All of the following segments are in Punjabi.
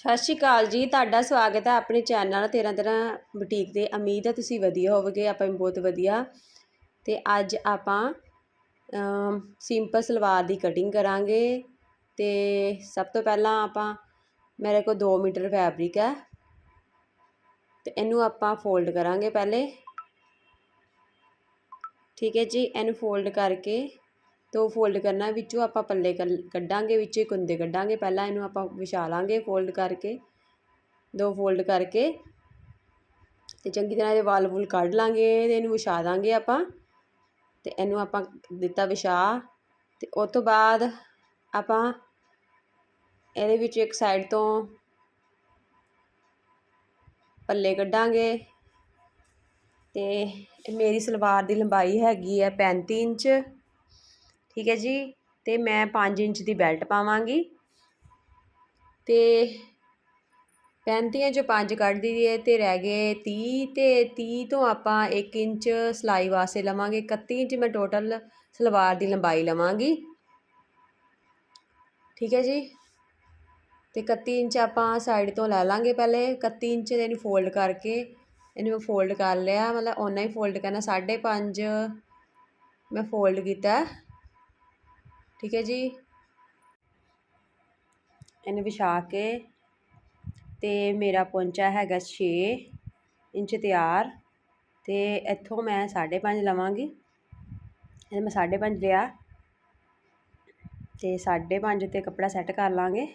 ਸਤਿ ਸ਼੍ਰੀ ਅਕਾਲ ਜੀ, ਤੁਹਾਡਾ ਸਵਾਗਤ ਹੈ ਆਪਣੇ ਚੈਨਲ 13 13 ਬੁਟੀਕ ਦੇ ਉਮੀਦ ਹੈ ਤੁਸੀਂ ਵਧੀਆ ਹੋਵੋਗੇ, ਆਪਾਂ ਵੀ ਬਹੁਤ ਵਧੀਆ। ਤੇ ਅੱਜ ਆਪਾਂ ਸਿੰਪਲ ਸਲਵਾਰ ਦੀ ਕਟਿੰਗ ਕਰਾਂਗੇ। ਤੇ ਸਭ ਤੋਂ ਪਹਿਲਾਂ ਆਪਾਂ, ਮੇਰੇ ਕੋਲ 2 ਮੀਟਰ ਫੈਬਰਿਕ ਹੈ। ਤੇ ਇਹਨੂੰ ਆਪਾਂ ਫੋਲਡ ਕਰਾਂਗੇ ਪਹਿਲੇ। ਠੀਕ ਹੈ ਜੀ, ਇਹਨੂੰ ਫੋਲਡ ਕਰਕੇ ਦੋ ਫੋਲਡ ਕਰਨਾ ਵਿੱਚੋਂ ਆਪਾਂ ਪੱਲੇ ਕੱਲ- ਕੱਢਾਂਗੇ, ਵਿੱਚੋਂ ਹੀ ਕੁੰਦੇ ਕੱਢਾਂਗੇ, ਪਹਿਲਾਂ ਇਹਨੂੰ ਆਪਾਂ ਵਿਛਾ ਲਾਂਗੇ ਫੋਲਡ ਕਰਕੇ, ਦੋ ਫੋਲਡ ਕਰਕੇ ਤੇ ਚੰਗੀ ਤਰ੍ਹਾਂ ਇਹਦੇ ਵਾਲ ਵੂਲ ਕੱਢ ਲਾਂਗੇ ਤੇ ਇਹਨੂੰ ਵਿਛਾ ਦਾਂਗੇ ਆਪਾਂ ਤੇ ਇਹਨੂੰ ਆਪਾਂ ਦਿੱਤਾ ਵਿਛਾ ਤੇ ਉਸ ਤੋਂ ਬਾਅਦ ਆਪਾਂ ਇਹਦੇ ਵਿੱਚ ਇੱਕ ਸਾਈਡ ਤੋਂ ਪੱਲੇ ਕੱਢਾਂਗੇ ਤੇ ਮੇਰੀ ਸਲਵਾਰ ਦੀ ਲੰਬਾਈ ਹੈਗੀ ਹੈ 35 ਇੰਚ ਠੀਕ ਹੈ ਜੀ? ਅਤੇ ਮੈਂ 5 ਇੰਚ ਦੀ ਬੈਲਟ ਪਾਵਾਂਗੀ। ਅਤੇ 35 ਚੋਂ 5 ਕੱਢ ਦਈਏ ਤੇ ਰਹਿ ਗਏ 30 ਤੇ 30 ਤੋਂ ਆਪਾਂ 1 ਇੰਚ ਸਲਾਈ ਵਾਸਤੇ ਲਵਾਂਗੇ। 31 ਇੰਚ ਮੈਂ ਟੋਟਲ ਸਲਵਾਰ ਦੀ ਲੰਬਾਈ ਲਵਾਂਗੀ। ਠੀਕ ਹੈ ਜੀ? ਤੇ 31 ਇੰਚ ਆਪਾਂ ਸਾਈਡ ਤੋਂ ਲੈ ਲਾਂਗੇ ਪਹਿਲੇ। 31 ਇੰਚ ਇਹਨੂੰ ਫੋਲਡ ਕਰਕੇ, ਇਹਨੂੰ ਮੈਂ ਫੋਲਡ ਕਰ ਲਿਆ। ਮਤਲਬ ਓਨਾ ਹੀ ਫੋਲਡ ਕਰਨਾ 5.5 ਮੈਂ ਫੋਲਡ ਕੀਤਾ। ਠੀਕ ਹੈ ਜੀ। ਇਹਨੂੰ ਵਿਛਾ ਕੇ ਤੇ ਮੇਰਾ ਪਹੁੰਚਾ ਹੈਗਾ 6 ਇੰਚ ਤਿਆਰ ਤੇ ਇੱਥੋਂ ਮੈਂ 5.5 ਲਵਾਂਗੀ। ਇਹ ਮੈਂ 5.5 ਲਿਆ ਤੇ 5.5 ਤੇ ਕੱਪੜਾ ਸੈੱਟ ਕਰ ਲਾਂਗੇ।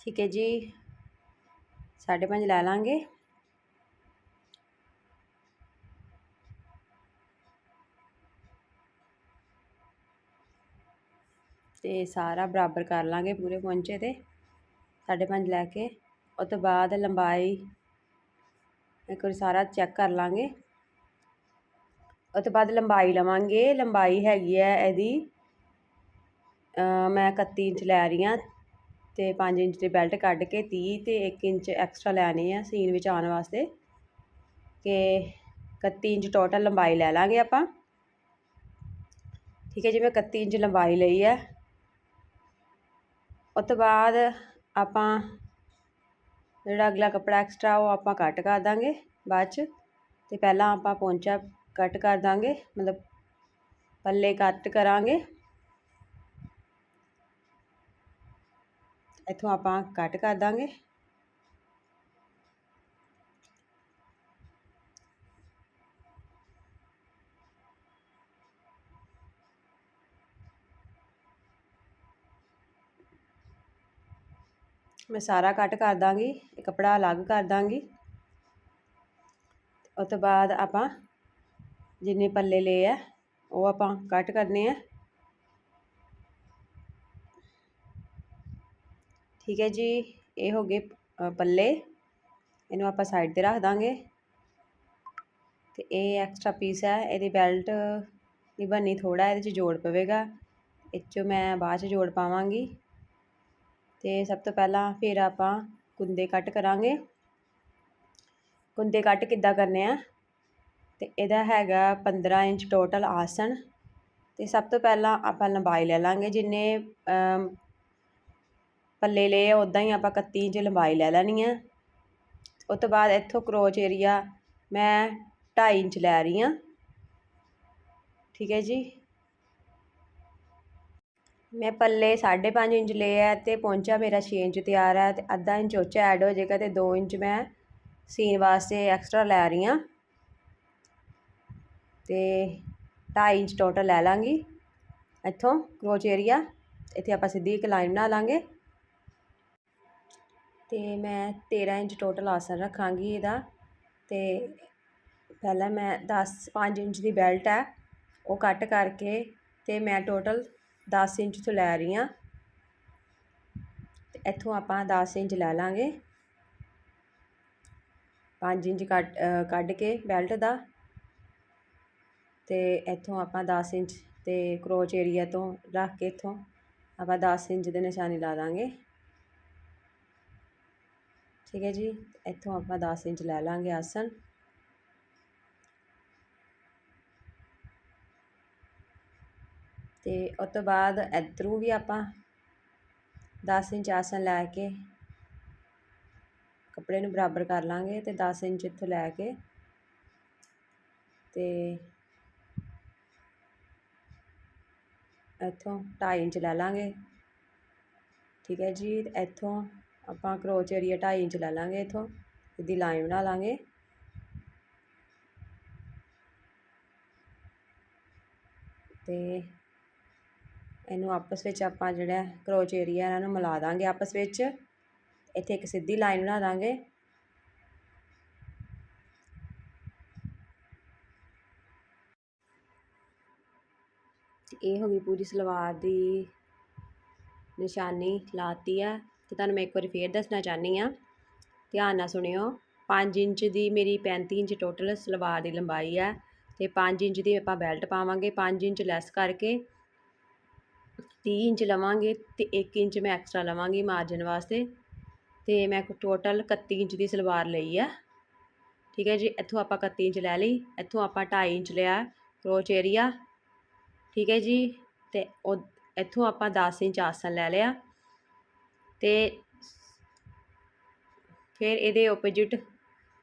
ਠੀਕ ਹੈ ਜੀ। 5.5 ਲੈ ਲਾਂਗੇ। ਤੇ ਸਾਰਾ ਬਰਾਬਰ ਕਰ ਲਾਂਗੇ ਪੂਰੇ ਪਹੁੰਚੇ ਤੇ। 5.5 ਲੈ ਕੇ। ਉਸ ਤੋਂ ਬਾਅਦ ਲੰਬਾਈ ਇੱਕ ਵਾਰੀ ਸਾਰਾ ਚੈੱਕ ਕਰ ਲਾਂਗੇ। ਉਸ ਤੋਂ ਬਾਅਦ ਲੰਬਾਈ ਲਵਾਂਗੇ। ਲੰਬਾਈ ਹੈਗੀ ਹੈ ਇਹਦੀ ਮੈਂ 31 ਇੰਚ ਲੈ ਰਹੀ ਹਾਂ। ਤੇ 5 ਇੰਚ ਦੀ ਬੈਲਟ ਕੱਢ ਕੇ 30 ਤੇ 1 ਇੰਚ ਐਕਸਟਰਾ ਲੈਣੇ ਆ ਸੀਨ ਵਿੱਚ ਆਉਣ ਵਾਸਤੇ। ਕਿ 31 ਇੰਚ ਟੋਟਲ ਲੰਬਾਈ ਲੈ ਲਾਂਗੇ ਆਪਾਂ। ਠੀਕ ਹੈ ਜੀ, ਮੈਂ 31 ਇੰਚ ਲੰਬਾਈ ਲਈ ਹੈ। ਉਸ ਤੋਂ ਬਾਅਦ ਆਪਾਂ ਜਿਹੜਾ ਅਗਲਾ ਕੱਪੜਾ ਐਕਸਟਰਾ ਉਹ ਆਪਾਂ ਕੱਟ ਕਰ ਦਾਂਗੇ ਬਾਅਦ ਚ। ਤੇ ਪਹਿਲਾਂ ਆਪਾਂ ਪੌਂਚਾ ਕੱਟ ਕਰ ਦਾਂਗੇ, ਮਤਲਬ ਪੱਲੇ ਕੱਟ ਕਰਾਂਗੇ। ਇੱਥੋਂ ਆਪਾਂ ਕੱਟ ਕਰ ਦਾਂਗੇ। ਮੈਂ ਸਾਰਾ ਕੱਟ ਕਰ ਦਾਂਗੀ ਇਹ ਕਪੜਾ ਅਲੱਗ ਕਰ ਦਾਂਗੀ। ਉਸ ਤੋਂ ਬਾਅਦ ਆਪਾਂ ਜਿੰਨੇ ਪੱਲੇ ਲਏ ਆ, ਉਹ ਆਪਾਂ ਕੱਟ ਕਰਨੇ ਆ। ਠੀਕ ਹੈ ਜੀ, ਇਹ ਹੋ ਗਏ ਪੱਲੇ। ਇਹਨੂੰ ਆਪਾਂ ਸਾਈਡ ਤੇ ਰੱਖ ਦਾਂਗੇ। ਤੇ ਇਹ ਐਕਸਟਰਾ ਪੀਸ ਹੈ, ਇਹਦੀ ਬੈਲਟ ਦੀ ਬੰਨੀ ਥੋੜਾ ਇਹਦੇ 'ਚ ਜੋੜ ਪਵੇਗਾ। ਇਹ 'ਚੋਂ ਮੈਂ ਬਾਅਦ 'ਚ ਜੋੜ ਪਾਵਾਂਗੀ। ਤੇ ਸਭ ਤੋਂ ਪਹਿਲਾਂ ਫਿਰ ਆਪਾਂ ਕੁੰਦੇ ਕੱਟ ਕਰਾਂਗੇ। ਕੁੰਦੇ ਕੱਟ ਕਿੱਦਾਂ ਕਰਨੇ ਆ? ਤੇ ਇਹਦਾ ਹੈਗਾ 15 ਇੰਚ ਟੋਟਲ ਆਸਣ। ਤੇ ਸਭ ਤੋਂ ਪਹਿਲਾਂ ਆਪਾਂ ਲੰਬਾਈ ਲੈ ਲਾਂਗੇ, ਜਿੰਨੇ ਪੱਲੇ ਲਏ ਉੱਦਾਂ ਹੀ ਆਪਾਂ 31 ਇੰਚ ਲੰਬਾਈ ਲੈ ਲੈਣੀ ਹੈ ਉਸ ਤੋਂ ਬਾਅਦ ਇੱਥੋਂ ਕਰੋਚ ਏਰੀਆ ਮੈਂ 2.5 ਇੰਚ ਲੈ ਰਹੀ ਹਾਂ ਠੀਕ ਹੈ ਜੀ। ਮੈਂ ਪੱਲੇ 5.5 ਇੰਚ ਲਏ ਆ ਤੇ ਪਹੁੰਚਾ ਮੇਰਾ 6 ਇੰਚ ਤਿਆਰ ਹੈ ਤੇ ਅੱਧਾ ਇੰਚ ਉੱਚਾ ਐਡ ਹੋ ਜਾਏਗਾ ਤੇ 2 ਇੰਚ ਮੈਂ ਸੀਨ ਵਾਸਤੇ ਐਕਸਟਰਾ ਲੈ ਰਹੀ ਹਾਂ ਤੇ 2.5 ਇੰਚ ਟੋਟਲ ਲੈ ਲਾਂਗੀ। ਇੱਥੋਂ ਕਰੋਚ ਏਰੀਆ ਇੱਥੇ ਆਪਾਂ ਸਿੱਧੀ ਇੱਕ ਲਾਈਨ ਬਣਾ ਲਾਂਗੇ। ਅਤੇ ਮੈਂ 13 ਇੰਚ ਟੋਟਲ ਆਸਣ ਰੱਖਾਂਗੀ ਇਹਦਾ ਅਤੇ ਪਹਿਲਾਂ ਮੈਂ ਦਸ ਪੰਜ ਇੰਚ ਦੀ ਬੈਲਟ ਹੈ, ਉਹ ਕੱਟ ਕਰਕੇ ਅਤੇ ਮੈਂ ਟੋਟਲ ਦਸ ਇੰਚ ਤੋਂ ਲੈ ਰਹੀ ਹਾਂ। ਅਤੇ ਇੱਥੋਂ ਆਪਾਂ ਦਸ ਇੰਚ ਲੈ ਲਾਂਗੇ। ਪੰਜ ਇੰਚ ਕੱਟ ਕੱਢ ਕੇ ਬੈਲਟ ਦਾ ਅਤੇ ਇੱਥੋਂ ਆਪਾਂ ਦਸ ਇੰਚ ਅਤੇ ਕਰੋਚ ਏਰੀਆ ਤੋਂ ਰੱਖ ਕੇ ਇੱਥੋਂ ਆਪਾਂ ਦਸ ਇੰਚ ਦੇ ਨਿਸ਼ਾਨੀ ਲਾ ਦਾਂਗੇ। ਠੀਕ ਹੈ ਜੀ, ਇੱਥੋਂ ਆਪਾਂ 10 ਇੰਚ ਲੈ ਲਾਂਗੇ ਆਸਣ। ਤੇ ਉਸ ਤੋਂ ਬਾਅਦ ਇੱਧਰੋਂ ਵੀ ਆਪਾਂ 10 ਇੰਚ ਆਸਣ ਲੈ ਕੇ ਕੱਪੜੇ ਨੂੰ ਬਰਾਬਰ ਕਰ ਲਾਂਗੇ ਤੇ 10 ਇੰਚ ਇੱਥੋਂ ਲੈ ਕੇ ਤੇ ਇੱਥੋਂ 2.5 ਇੰਚ ਲੈ ਲਾਂਗੇ। ਠੀਕ ਹੈ ਜੀ ਤੇ ਇੱਥੋਂ ਆਪਾਂ ਕਰੋਚ ਏਰੀਆ 2.5 ਇੰਚ ਲੈ ਲਾਂਗੇ ਇੱਥੋਂ ਸਿੱਧੀ ਲਾਈਨ ਬਣਾ ਲਾਂਗੇ। ਤੇ ਇਹਨੂੰ ਆਪਸ ਵਿੱਚ ਆਪਾਂ ਜਿਹੜਾ ਕਰੋਚ ਏਰੀਆ ਇਹਨਾਂ ਨੂੰ ਮਿਲਾ ਦਾਂਗੇ ਆਪਸ ਵਿੱਚ। ਇੱਥੇ ਇੱਕ ਸਿੱਧੀ ਲਾਈਨ ਬਣਾ ਦਾਂਗੇ। ਇਹ ਹੋ ਗਈ ਪੂਰੀ ਸਲਵਾਰ ਦੀ ਨਿਸ਼ਾਨੀ ਲਾਤੀ ਹੈ। ਤੇ ਤੁਹਾਨੂੰ ਮੈਂ ਇੱਕ ਵਾਰੀ ਫੇਰ ਦੱਸਣਾ ਚਾਹਨੀ ਆ ਧਿਆਨ ਨਾਲ ਸੁਣਿਓ 5 ਇੰਚ ਦੀ ਮੇਰੀ 35 ਇੰਚ ਟੋਟਲ ਸਲਵਾਰ ਦੀ ਲੰਬਾਈ ਹੈ ਤੇ 5 ਇੰਚ ਦੀ ਆਪਾਂ ਬੈਲਟ ਪਾਵਾਂਗੇ 5 ਇੰਚ ਲੈਸ ਕਰਕੇ 30 ਇੰਚ ਲਵਾਂਗੇ ਤੇ 1 ਇੰਚ ਮੈਂ ਐਕਸਟਰਾ ਲਵਾਂਗੀ ਮਾਰਜਨ ਵਾਸਤੇ ਤੇ ਮੈਂ ਟੋਟਲ 31 ਇੰਚ ਦੀ ਸਲਵਾਰ ਲਈ ਆ ਠੀਕ ਹੈ ਜੀ, ਇੱਥੋਂ ਆਪਾਂ 31 ਇੰਚ ਲੈ ਲਈ, ਇੱਥੋਂ ਆਪਾਂ 2.5 ਇੰਚ ਲਿਆ ਕਰੋਚ ਏਰੀਆ ਠੀਕ ਹੈ ਜੀ, ਤੇ ਉਹ ਇੱਥੋਂ ਆਪਾਂ 10 ਇੰਚ ਆਸਨ ਲੈ ਲਿਆ। ਅਤੇ ਫਿਰ ਇਹਦੇ ਓਪੋਜਿਟ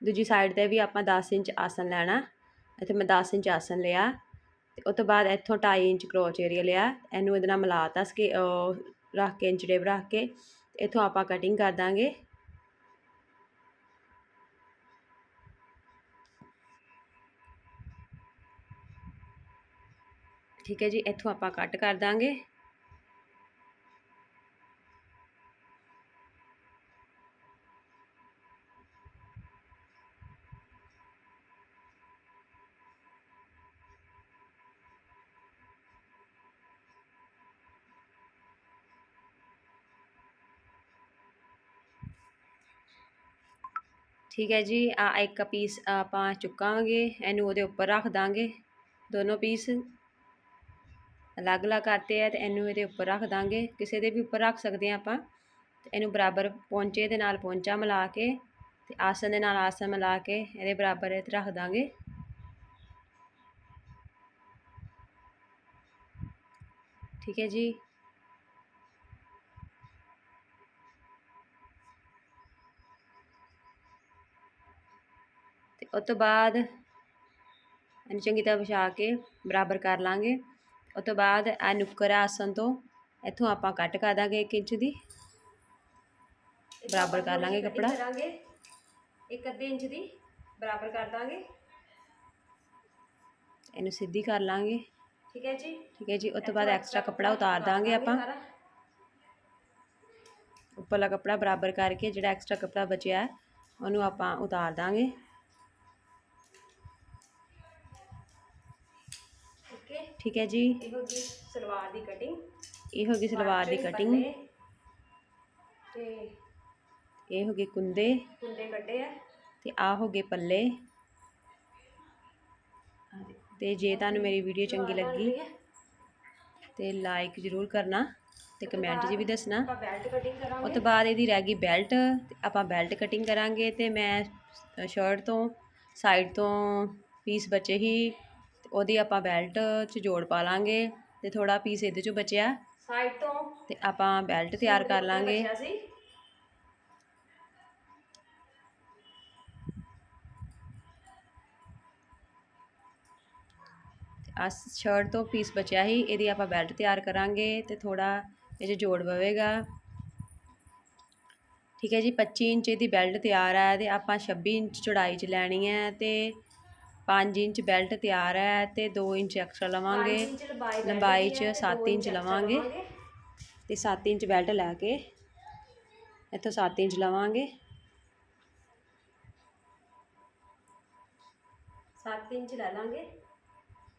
ਦੂਜੀ ਸਾਈਡ ਤੇ ਵੀ ਆਪਾਂ ਦਸ ਇੰਚ ਆਸਣ ਲੈਣਾ। ਇੱਥੇ ਮੈਂ ਦਸ ਇੰਚ ਆਸਣ ਲਿਆ ਅਤੇ ਉਹ ਤੋਂ ਬਾਅਦ ਇੱਥੋਂ ਢਾਈ ਇੰਚ ਕਰੋਚ ਏਰੀਆ ਲਿਆ। ਇਹਨੂੰ ਇਹਦੇ ਨਾਲ ਮਿਲਾਤਾ ਸਕੇ ਰੱਖ ਕੇ ਇੰਚ ਟੇਪ ਰੱਖ ਕੇ ਇੱਥੋਂ ਆਪਾਂ ਕਟਿੰਗ ਕਰ ਦਾਂਗੇ। ਠੀਕ ਹੈ ਜੀ, ਇੱਥੋਂ ਆਪਾਂ ਕੱਟ ਕਰ ਦਾਂਗੇ। ਠੀਕ ਹੈ ਜੀ ਆ ਇੱਕ ਪੀਸ ਆਪਾਂ ਚੁੱਕਾਂਗੇ, ਇਹਨੂੰ ਉਹਦੇ ਉੱਪਰ ਰੱਖ ਦਾਂਗੇ, ਦੋਨੋਂ ਪੀਸ ਅਲੱਗ-ਅਲੱਗ ਕਰਤੇ ਆ ਤੇ ਇਹਨੂੰ ਇਹਦੇ ਉੱਪਰ ਰੱਖ ਦਾਂਗੇ। ਕਿਸੇ ਦੇ ਵੀ ਉੱਪਰ ਰੱਖ ਸਕਦੇ ਆ ਆਪਾਂ, ਤੇ ਇਹਨੂੰ ਬਰਾਬਰ ਪੌਂਚੇ ਦੇ ਨਾਲ ਪੌਂਚਾ ਮਿਲਾ ਕੇ ਤੇ ਆਸਨ ਦੇ ਨਾਲ ਆਸਨ ਮਿਲਾ ਕੇ ਇਹਦੇ ਬਰਾਬਰ ਇਹ ਰੱਖ ਦਾਂਗੇ। ਠੀਕ ਹੈ ਜੀ ਤੇ ਉਸ ਤੋਂ ਬਾਅਦ ਇਹਨੂੰ ਚੰਗੀ ਤਰ੍ਹਾਂ ਵਿਛਾ ਕੇ ਬਰਾਬਰ ਕਰ ਲਾਂਗੇ। ਉਸ ਤੋਂ ਬਾਅਦ ਇਹ ਨੁੱਕਰ ਆਸਨ ਤੋਂ ਇੱਥੋਂ ਆਪਾਂ ਕੱਟ ਕਰ ਦਾਂਗੇ 1 ਇੰਚ ਦੀ। ਬਰਾਬਰ ਕਰ ਲਾਂਗੇ ਕੱਪੜਾ। ਕਰਾਂਗੇ 1 ਅੱਧੇ ਇੰਚ ਦੀ ਬਰਾਬਰ ਕਰ ਦਾਂਗੇ। ਇਹਨੂੰ ਸਿੱਧੀ ਕਰ ਲਾਂਗੇ। ਠੀਕ ਹੈ ਜੀ? ਠੀਕ ਹੈ ਜੀ ਉਸ ਤੋਂ ਬਾਅਦ ਐਕਸਟਰਾ ਕੱਪੜਾ ਉਤਾਰ ਦਾਂਗੇ ਆਪਾਂ। ਉੱਪਰਲਾ ਕੱਪੜਾ ਬਰਾਬਰ ਕਰਕੇ ਜਿਹੜਾ ਐਕਸਟਰਾ ਕੱਪੜਾ ਬਚਿਆ ਉਹਨੂੰ ਆਪਾਂ ਉਤਾਰ ਦਾਂਗੇ। ਠੀਕ ਹੈ ਜੀ। ਇਹ ਹੋ ਗਈ ਸਲਵਾਰ ਦੀ ਕਟਿੰਗ ਇਹ ਹੋ ਗਈ ਸਲਵਾਰ ਦੀ ਕਟਿੰਗ ਤੇ ਇਹ ਹੋ ਗਏ ਕੁੰਦੇ। ਕੁੰਡੇ ਕੱਢੇ ਆ। ਤੇ ਆ ਹੋ ਗਏ ਪੱਲੇ। ਤੇ ਜੇ ਤੁਹਾਨੂੰ ਮੇਰੀ ਵੀਡੀਓ ਚੰਗੀ ਲੱਗੀ ਤੇ ਲਾਈਕ ਜ਼ਰੂਰ ਕਰਨਾ ਤੇ ਕਮੈਂਟ 'ਚ ਵੀ ਦੱਸਣਾ। ਆਪਾਂ ਬੈਲਟ ਕਟਿੰਗ ਉਸ ਕਰਾਂਗੇ ਤੋਂ ਬਾਅਦ ਇਹਦੀ ਰਹਿ ਗਈ ਬੈਲਟ ਆਪਾਂ ਬੈਲਟ ਕਟਿੰਗ ਕਰਾਂਗੇ ਤੇ ਮੈਂ ਸ਼ਰਟ ਤੋਂ ਸਾਈਡ ਤੋਂ ਪੀਸ ਬਚੇ ਹੀ ਉਹਦੀ ਆਪਾਂ ਬੈਲਟ 'ਚ ਜੋੜ ਪਾ ਲਾਂਗੇ ਤੇ ਥੋੜਾ ਪੀਸ ਇਹਦੇ 'ਚੋਂ ਬਚਿਆ। ਸਾਈਡ ਤੋਂ। ਤੇ ਆਪਾਂ ਬੈਲਟ ਤਿਆਰ ਕਰ ਲਾਂਗੇ। ਆ ਸ਼ਰਟ ਤੋਂ ਪੀਸ ਬਚਿਆ ਹੀ ਇਹਦੀ ਆਪਾਂ ਬੈਲਟ ਤਿਆਰ ਕਰਾਂਗੇ ਤੇ ਥੋੜਾ ਇਹ ਜੋੜ ਪਵੇਗਾ। ਠੀਕ ਹੈ ਜੀ 25 ਇੰਚ ਦੀ ਬੈਲਟ ਤਿਆਰ ਹੈ ਤੇ ਆਪਾਂ 26 ਇੰਚ ਚੌੜਾਈ 'ਚ ਲੈਣੀ ਹੈ ਤੇ 5 ਇੰਚ ਬੈਲਟ ਤਿਆਰ ਹੈ ਤੇ 2 ਇੰਚ ਐਕਸਟਰਾ ਲਵਾਂਗੇ। ਪੰਜ ਲੰਬਾਈ ਦੀ 'ਚ ਹੈ ਤੇ 7 ਦੋ ਇੰਚ ਲਵਾਂਗੇ। ਤੇ 7 ਇੰਚ ਬੈਲਟ ਲੈ ਕੇ ਇੱਥੋਂ 7 ਇੰਚ ਲਵਾਂਗੇ। 7 ਇੰਚ ਲੈ ਲਾਂਗੇ।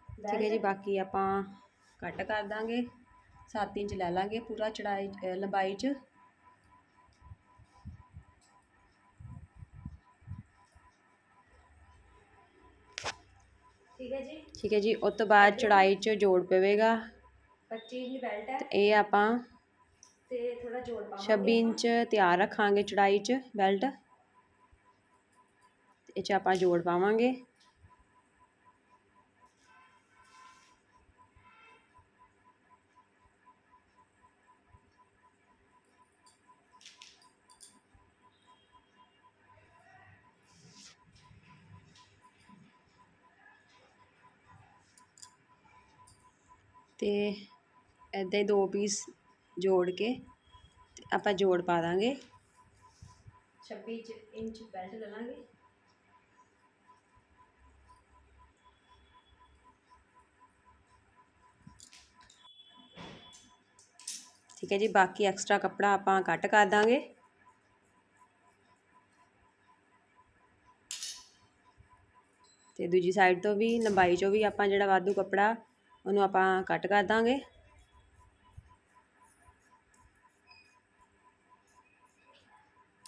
ਠੀਕ ਹੈ ਜੀ ਬਾਕੀ ਆਪਾਂ ਕੱਟ ਕਰ ਦਾਂਗੇ। 7 ਇੰਚ ਲੈ ਲਾਂਗੇ ਪੂਰਾ ਚੜਾਈ ਲੰਬਾਈ 'ਚ। ਠੀਕ ਹੈ ਜੀ? ਠੀਕ ਹੈ ਜੀ ਉਸ ਤੋਂ ਬਾਅਦ ਚੜਾਈ 'ਚ ਜੋੜ ਪਵੇਗਾ। 25 ਇੰਚ ਬੈਲਟ ਹੈ। ਇਹ ਆਪਾਂ ਤੇ ਥੋੜਾ ਜੋੜ ਪਾਵਾਂਗੇ। 26 ਇੰਚ ਤਿਆਰ ਰੱਖਾਂਗੇ ਚੜਾਈ 'ਚ ਬੈਲਟ। ਇਹ 'ਚ ਆਪਾਂ ਜੋੜ ਪਾਵਾਂਗੇ। ਤੇ ਇੱਦਾਂ ਹੀ ਦੋ ਪੀਸ ਜੋੜ ਕੇ ਤੇ ਆਪਾਂ ਜੋੜ ਪਾ ਦਾਂਗੇ। 26 ਚ- ਇੰਚ ਬੈਲਟ ਲੈ ਲਾਂਗੇ ਠੀਕ ਹੈ ਜੀ ਬਾਕੀ ਐਕਸਟਰਾ ਕੱਪੜਾ ਆਪਾਂ ਕੱਟ ਕਰ ਦਾਂਗੇ। ਤੇ ਦੂਜੀ ਸਾਈਡ ਤੋਂ ਵੀ ਲੰਬਾਈ ਚੋਂ ਵੀ ਆਪਾਂ ਜਿਹੜਾ ਵਾਧੂ ਕੱਪੜਾ ਉਹਨੂੰ ਆਪਾਂ ਕੱਟ ਕਰ ਦਾਂਗੇ।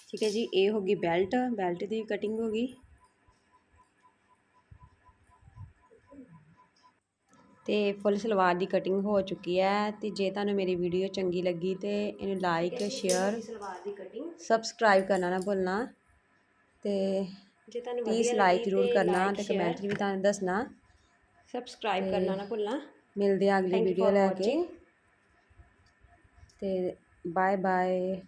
ਠੀਕ ਹੈ ਜੀ ਇਹ ਹੋ ਗਈ ਬੈਲਟ ਬੈਲਟ ਦੀ ਕਟਿੰਗ ਹੋ ਗਈ। ਤੇ ਫੁੱਲ ਸਲਵਾਰ ਦੀ ਕਟਿੰਗ ਹੋ ਚੁੱਕੀ ਹੈ ਤੇ ਜੇ ਤੁਹਾਨੂੰ ਮੇਰੀ ਵੀਡੀਓ ਚੰਗੀ ਲੱਗੀ ਤੇ ਇਹਨੂੰ ਲਾਈਕ ਸ਼ੇਅਰ ਸਬਸਕ੍ਰਾਈਬ ਕਰਨਾ ਨਾ ਭੁੱਲਣਾ। ਤੇ ਜੇ ਤੁਹਾਨੂੰ ਪਲੀਜ਼ ਲਾਈਕ ਜ਼ਰੂਰ ਕਰਨਾ ਤੇ ਕਮੈਂਟ ਵੀ ਤੁਹਾਨੂੰ ਦੱਸਣਾ। ਸਬਸਕ੍ਰਾਈਬ ਕਰਨਾ ਨਾ ਭੁੱਲਣਾ। ਮਿਲਦੇ ਆ ਅਗਲੀ ਵੀਡੀਓ ਲੈ ਕੇ. ਤੇ ਬਾਏ ਬਾਏ